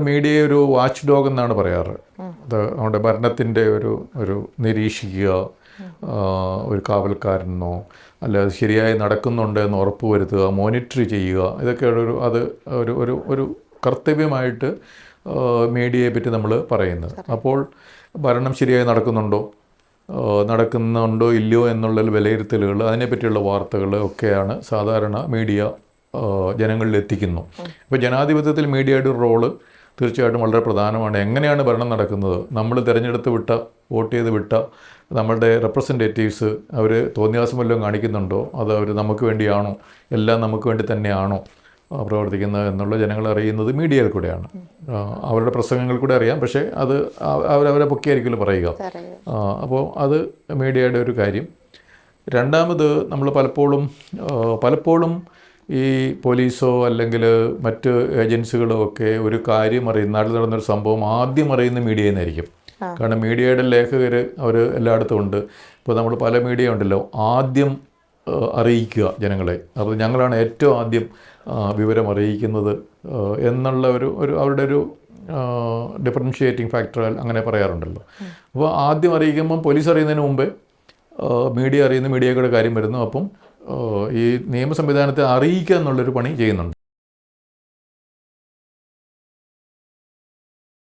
മീഡിയയെ ഒരു watch dog എന്നാണ് പറയാറ്. അത് നമ്മുടെ ഭരണത്തിന്റെ ഒരു ഒരു നിരീക്ഷിക്കുക ഒരു കാവൽക്കാരനോ അല്ല ശരിയായി നടക്കുന്നുണ്ട് എന്ന് ഉറപ്പ് വരുത്തുക മോണിറ്റർ ചെയ്യുക ഇതൊക്കെയാണ് ഒരു അത് ഒരു ഒരു ഒരു കർത്തവ്യമായിട്ട് മീഡിയയെ പറ്റി നമ്മൾ പറയുന്നത്. അപ്പോൾ ഭരണം ശരിയായി നടക്കുന്നുണ്ടോ? നടക്കുന്നുണ്ടോ ഇല്ലയോ എന്നുള്ള വിലയിരുത്തലുകൾ അതിനെപ്പറ്റിയുള്ള വാർത്തകൾ ഒക്കെയാണ് സാധാരണ മീഡിയ ജനങ്ങളിൽ എത്തിക്കുന്നു. അപ്പോൾ ജനാധിപത്യത്തിൽ മീഡിയയുടെ ഒരു റോൾ തീർച്ചയായിട്ടും വളരെ പ്രധാനമാണ്. എങ്ങനെയാണ് ഭരണം നടക്കുന്നത്? നമ്മൾ തിരഞ്ഞെടുത്ത് വിട്ട വോട്ട് ചെയ്ത് വിട്ട നമ്മളുടെ റെപ്രസെന്റേറ്റീവ്സ് അവർ തോന്നിയാസം വല്ലതും കാണിക്കുന്നുണ്ടോ? അത് അവർ നമുക്ക് വേണ്ടിയാണോ? എല്ലാം നമുക്ക് വേണ്ടി തന്നെയാണോ പ്രവർത്തിക്കുന്നത് എന്നുള്ള ജനങ്ങൾ അറിയുന്നത് മീഡിയയിൽ കൂടെയാണ്. അവരുടെ പ്രസംഗങ്ങൾ കൂടെ അറിയാം. പക്ഷേ അത് അവരവരെ പൊക്കിയായിരിക്കുമല്ലോ പറയുക. അപ്പോൾ അത് മീഡിയയുടെ ഒരു കാര്യം. രണ്ടാമത് നമ്മൾ പലപ്പോഴും പലപ്പോഴും ഈ പോലീസോ അല്ലെങ്കിൽ മറ്റ് ഏജൻസികളോ ഒക്കെ ഒരു കാര്യം അറിയുന്ന നാട്ടിൽ നടന്നൊരു സംഭവം ആദ്യം അറിയുന്ന മീഡിയയിൽ നിന്നായിരിക്കും. കാരണം മീഡിയയുടെ ലേഖകർ അവർ എല്ലായിടത്തും ഉണ്ട്. ഇപ്പോൾ നമ്മൾ പല മീഡിയ ഉണ്ടല്ലോ ആദ്യം അറിയിക്കുക ജനങ്ങളെ. അപ്പോൾ ഞങ്ങളാണ് ഏറ്റവും ആദ്യം വിവരം അറിയിക്കുന്നത് എന്നുള്ള ഒരു ഒരു അവരുടെ ഒരു ഡിഫറൻഷിയേറ്റിംഗ് ഫാക്ടർ അങ്ങനെ പറയാറുണ്ടല്ലോ. അപ്പോൾ ആദ്യം അറിയിക്കുമ്പം പോലീസ് അറിയുന്നതിന് മുമ്പേ മീഡിയ അറിയുന്ന മീഡിയയുടെ കാര്യം വരുന്നു. അപ്പം ഈ നിയമ സംവിധാനത്തെ അറിയിക്കുക എന്നുള്ളൊരു പണി ചെയ്യുന്നുണ്ട്.